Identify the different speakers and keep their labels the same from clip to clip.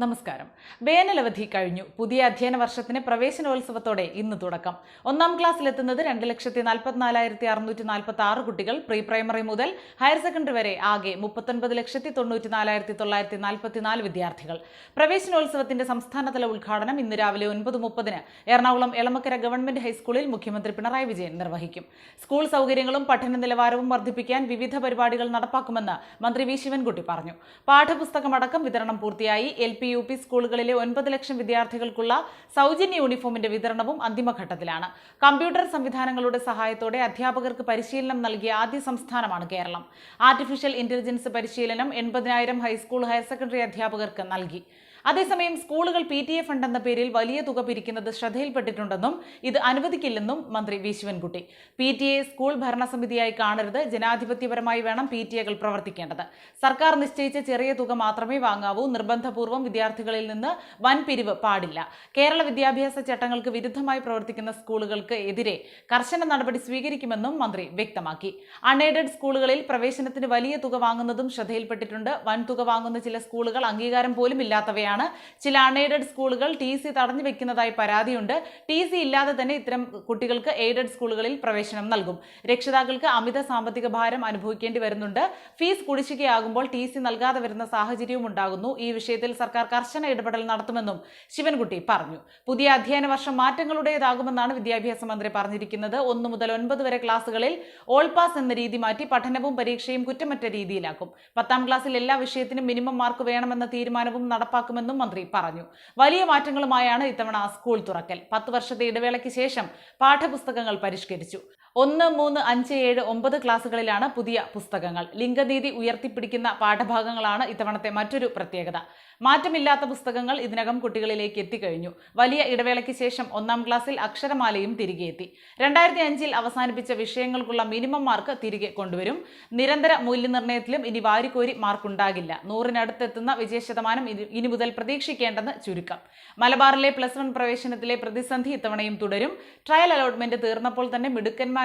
Speaker 1: നമസ്കാരം. വേനലവധി കഴിഞ്ഞു. പുതിയ അധ്യയന വർഷത്തിന് പ്രവേശനോത്സവത്തോടെ ഇന്ന് തുടക്കം. ഒന്നാം ക്ലാസ്സിലെത്തുന്നത് രണ്ട് ലക്ഷത്തി നാൽപ്പത്തിനാലായിരത്തി അറുന്നൂറ്റി നാൽപ്പത്തി ആറ് കുട്ടികൾ. പ്രീ പ്രൈമറി മുതൽ ഹയർ സെക്കൻഡറി വരെ ആകെ മുപ്പത്തൊൻപത് ലക്ഷത്തി തൊണ്ണൂറ്റി നാലായിരത്തി തൊള്ളായിരത്തി നാൽപ്പത്തിനാല് വിദ്യാർത്ഥികൾ. പ്രവേശനോത്സവത്തിന്റെ സംസ്ഥാനതല ഉദ്ഘാടനം ഇന്ന് രാവിലെ ഒൻപത് മുപ്പതിന് എറണാകുളം എളമക്കര ഗവൺമെന്റ് ഹൈസ്കൂളിൽ മുഖ്യമന്ത്രി പിണറായി വിജയൻ നിർവഹിക്കും. സ്കൂൾ സൗകര്യങ്ങളും പഠന നിലവാരവും വർദ്ധിപ്പിക്കാൻ വിവിധ പരിപാടികൾ നടപ്പാക്കുമെന്ന് മന്ത്രി വി ശിവൻകുട്ടി പറഞ്ഞു. പാഠപുസ്തകമടക്കം വിതരണം പൂർത്തിയായി. എൽ പി യു പി സ്കൂളുകളിലെ ഒൻപത് ലക്ഷം വിദ്യാർത്ഥികൾക്കുള്ള സൗജന്യ യൂണിഫോമിന്റെ വിതരണവും അന്തിമഘട്ടത്തിലാണ്. കമ്പ്യൂട്ടർ സംവിധാനങ്ങളുടെ സഹായത്തോടെ അധ്യാപകർക്ക് പരിശീലനം നൽകിയ ആദ്യ സംസ്ഥാനമാണ് കേരളം. ആർട്ടിഫിഷ്യൽ ഇന്റലിജൻസ് പരിശീലനം എൺപതിനായിരം ഹൈസ്കൂൾ ഹയർ സെക്കൻഡറി അധ്യാപകർക്ക് നൽകി. അതേസമയം സ്കൂളുകൾ പി ടി എ ഫണ്ട് എന്ന പേരിൽ വലിയ തുക പിരിക്കുന്നത് ശ്രദ്ധയിൽപ്പെട്ടിട്ടുണ്ടെന്നും ഇത് അനുവദിക്കില്ലെന്നും മന്ത്രി V Sivankutty. P T A school ഭരണസമിതിയായി കാണരുത് ജനാധിപത്യപരമായി വേണം പി ടി എകൾ പ്രവർത്തിക്കേണ്ടത്. സർക്കാർ നിശ്ചയിച്ച ചെറിയ തുക മാത്രമേ വാങ്ങാവൂ നിർബന്ധപൂർവം വിദ്യാർത്ഥികളിൽ നിന്ന് വൻ പിരിവ് പാടില്ല. കേരള വിദ്യാഭ്യാസ ചട്ടങ്ങൾക്ക് വിരുദ്ധമായി പ്രവർത്തിക്കുന്ന സ്കൂളുകൾക്ക് എതിരെ കർശന നടപടി സ്വീകരിക്കുമെന്നും മന്ത്രി വ്യക്തമാക്കി. അൺഎയ്ഡഡ് സ്കൂളുകളിൽ പ്രവേശനത്തിന് വലിയ തുക വാങ്ങുന്നതും ശ്രദ്ധയിൽപ്പെട്ടിട്ടുണ്ട്. വൻ തുക വാങ്ങുന്ന ചില സ്കൂളുകൾ അംഗീകാരം പോലും ഇല്ലാത്തവയാണ് ചില അൺഎയ്ഡഡ് സ്കൂളുകൾ ടി സി തടഞ്ഞു വെക്കുന്നതായി പരാതിയുണ്ട്. ടി സി ഇല്ലാതെ തന്നെ ഇത്തരം കുട്ടികൾക്ക് എയ്ഡഡ് സ്കൂളുകളിൽ പ്രവേശനം നൽകും. രക്ഷിതാക്കൾക്ക് അമിത സാമ്പത്തിക ഭാരം അനുഭവിക്കേണ്ടി വരുന്നുണ്ട്. ഫീസ് കുടിശ്ശികയാകുമ്പോൾ ടി സി നൽകാതെ വരുന്ന സാഹചര്യവും ഉണ്ടാകുന്നു. ഈ വിഷയത്തിൽ സർക്കാർ കർശന ഇടപെടൽ നടത്തുമെന്നും ശിവൻകുട്ടി പറഞ്ഞു. പുതിയ അധ്യയന വർഷം മാറ്റങ്ങളുടേതാകുമെന്നാണ് വിദ്യാഭ്യാസ മന്ത്രി പറഞ്ഞിരിക്കുന്നത്. ഒന്ന് മുതൽ ഒൻപത് വരെ ക്ലാസ്സുകളിൽ ഓൾ പാസ് എന്ന രീതി മാറ്റി പഠനവും പരീക്ഷയും കുറ്റമറ്റ രീതിയിലാക്കും. പത്താം ക്ലാസ്സിൽ എല്ലാ വിഷയത്തിനും മിനിമം മാർക്ക് വേണമെന്ന തീരുമാനവും നടപ്പാക്കുമെന്നും മന്ത്രി പറഞ്ഞു. വലിയ മാറ്റങ്ങളുമായാണ് ഇത്തവണ സ്കൂൾ തുറക്കൽ. പത്ത് വർഷത്തെ ഇടവേളയ്ക്ക് ശേഷം പാഠപുസ്തകങ്ങൾ പരിഷ്കരിച്ചു. ഒന്ന് മൂന്ന് അഞ്ച് ഏഴ് ഒമ്പത് ക്ലാസ്സുകളിലാണ് പുതിയ പുസ്തകങ്ങൾ. ലിംഗനീതി ഉയർത്തിപ്പിടിക്കുന്ന പാഠഭാഗങ്ങളാണ് ഇത്തവണത്തെ മറ്റൊരു പ്രത്യേകത. മാറ്റമില്ലാത്ത പുസ്തകങ്ങൾ ഇതിനകം കുട്ടികളിലേക്ക് എത്തിക്കഴിഞ്ഞു. വലിയ ഇടവേളയ്ക്ക് ശേഷം ഒന്നാം ക്ലാസ്സിൽ അക്ഷരമാലയും തിരികെ എത്തി. രണ്ടായിരത്തി അഞ്ചിൽ അവസാനിപ്പിച്ച വിഷയങ്ങൾക്കുള്ള മിനിമം മാർക്ക് തിരികെ കൊണ്ടുവരും. നിരന്തര മൂല്യനിർണയത്തിലും ഇനി വാരിക്കോരി മാർക്കുണ്ടാകില്ല. നൂറിനടുത്തെത്തുന്ന വിജയശതമാനം ഇനി- ഇനി മുതൽ പ്രതീക്ഷിക്കേണ്ടെന്ന് ചുരുക്കം. മലബാറിലെ പ്ലസ് വൺ പ്രവേശനത്തിലെ പ്രതിസന്ധി ഇത്തവണയും തുടരും. ട്രയൽ അലോട്ട്മെന്റ് തീർന്നപ്പോൾ തന്നെ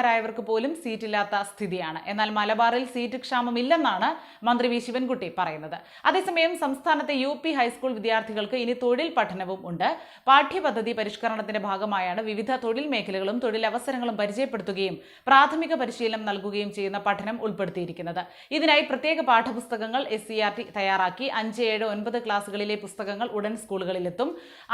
Speaker 1: മിടുക്കന്മാരായവർക്ക് പോലും സീറ്റില്ലാത്ത സ്ഥിതിയാണ്. എന്നാൽ മലബാറിൽ സീറ്റ് ക്ഷാമമില്ലെന്നാണ് മന്ത്രി വി. ശിവൻകുട്ടി പറയുന്നത്. അതേസമയം സംസ്ഥാനത്തെ യു പി ഹൈസ്കൂൾ വിദ്യാർത്ഥികൾക്ക് ഇനി തൊഴിൽ പഠനവും ഉണ്ട്. പാഠ്യപദ്ധതി പരിഷ്കരണത്തിന്റെ ഭാഗമായാണ് വിവിധ തൊഴിൽ മേഖലകളും തൊഴിലവസരങ്ങളും പരിചയപ്പെടുത്തുകയും പ്രാഥമിക പരിശീലനം നൽകുകയും ചെയ്യുന്ന പഠനം ഉൾപ്പെടുത്തിയിരിക്കുന്നത്. ഇതിനായി പ്രത്യേക പാഠപുസ്തകങ്ങൾ എസ് സി ആർ ടി തയ്യാറാക്കി അഞ്ച് ഏഴ് ഒൻപത് ക്ലാസ്സുകളിലെ പുസ്തകങ്ങൾ ഉടൻ സ്കൂളുകളിലെത്തും.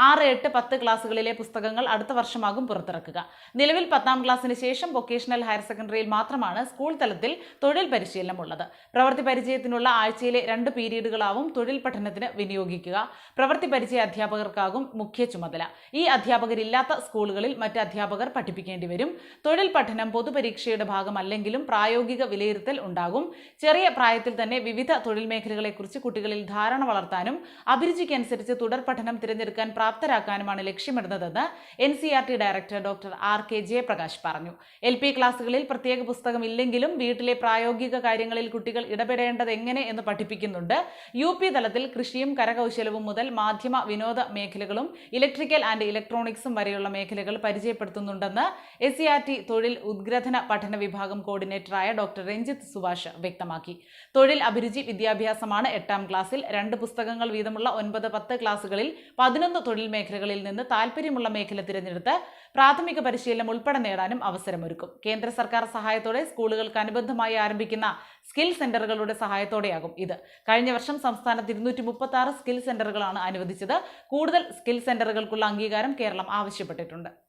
Speaker 1: ആറ് എട്ട് പത്ത് ക്ലാസ്സുകളിലെ പുസ്തകങ്ങൾ അടുത്ത വർഷമാകും പുറത്തിറക്കുക. നിലവിൽ പത്താം ക്ലാസ്സിന് ശേഷം വൊക്കേഷണൽ ഹയർ സെക്കൻഡറിയിൽ മാത്രമാണ് സ്കൂൾ തലത്തിൽ തൊഴിൽ പരിശീലനം ഉള്ളത് പ്രവൃത്തി പരിചയത്തിനുള്ള ആഴ്ചയിലെ രണ്ട് പീരീഡുകളാവും തൊഴിൽ പഠനത്തിന് വിനിയോഗിക്കുക. പ്രവൃത്തി പരിചയ അധ്യാപകർക്കാകും മുഖ്യ ചുമതല. ഈ അധ്യാപകരില്ലാത്ത സ്കൂളുകളിൽ മറ്റ് അധ്യാപകർ പഠിപ്പിക്കേണ്ടി വരും. തൊഴിൽ പഠനം പൊതുപരീക്ഷയുടെ ഭാഗമല്ലെങ്കിലും പ്രായോഗിക വിലയിരുത്തൽ ഉണ്ടാകും. ചെറിയ പ്രായത്തിൽ തന്നെ വിവിധ തൊഴിൽ മേഖലകളെക്കുറിച്ച് കുട്ടികളിൽ ധാരണ വളർത്താനും അഭിരുചിക്കനുസരിച്ച് തുടർ പഠനം തിരഞ്ഞെടുക്കാൻ പ്രാപ്തരാക്കാനുമാണ് ലക്ഷ്യമിടുന്നതെന്ന് N C R T director doctor R K Jayaprakash പറഞ്ഞു. എൽ പി ക്ലാസ്സുകളിൽ പ്രത്യേക പുസ്തകം ഇല്ലെങ്കിലും വീട്ടിലെ പ്രായോഗിക കാര്യങ്ങളിൽ കുട്ടികൾ ഇടപെടേണ്ടത് എങ്ങനെ എന്ന് പഠിപ്പിക്കുന്നുണ്ട്. യു പി തലത്തിൽ കൃഷിയും കരകൗശലവും മുതൽ മാധ്യമ വിനോദ മേഖലകളും ഇലക്ട്രിക്കൽ ആൻഡ് ഇലക്ട്രോണിക്സും വരെയുള്ള മേഖലകൾ പരിചയപ്പെടുത്തുന്നുണ്ടെന്ന് എസ് സി ആർ ടി തൊഴിൽ ഉദ്ഗ്രഥന പഠന വിഭാഗം കോർഡിനേറ്ററായ ഡോക്ടർ രഞ്ജിത്ത് സുഭാഷ് വ്യക്തമാക്കി. തൊഴിൽ അഭിരുചി വിദ്യാഭ്യാസമാണ് എട്ടാം ക്ലാസ്സിൽ. രണ്ട് പുസ്തകങ്ങൾ വീതമുള്ള ഒൻപത് പത്ത് ക്ലാസ്സുകളിൽ പതിനൊന്ന് തൊഴിൽ മേഖലകളിൽ നിന്ന് താല്പര്യമുള്ള മേഖല തിരഞ്ഞെടുത്ത് പ്രാഥമിക പരിശീലനം ഉൾപ്പെടെ നേടാനും അവസരമൊരുക്കും. കേന്ദ്ര സർക്കാർ സഹായത്തോടെ സ്കൂളുകൾക്ക് അനുബന്ധമായി ആരംഭിക്കുന്ന സ്കിൽ സെന്ററുകളുടെ സഹായത്തോടെയാകും ഇത്. കഴിഞ്ഞ വർഷം സംസ്ഥാനത്ത് ഇരുന്നൂറ്റി മുപ്പത്തി സ്കിൽ സെന്ററുകളാണ് അനുവദിച്ചത്. കൂടുതൽ സ്കിൽ സെന്ററുകൾക്കുള്ള അംഗീകാരം കേരളം ആവശ്യപ്പെട്ടിട്ടുണ്ട്.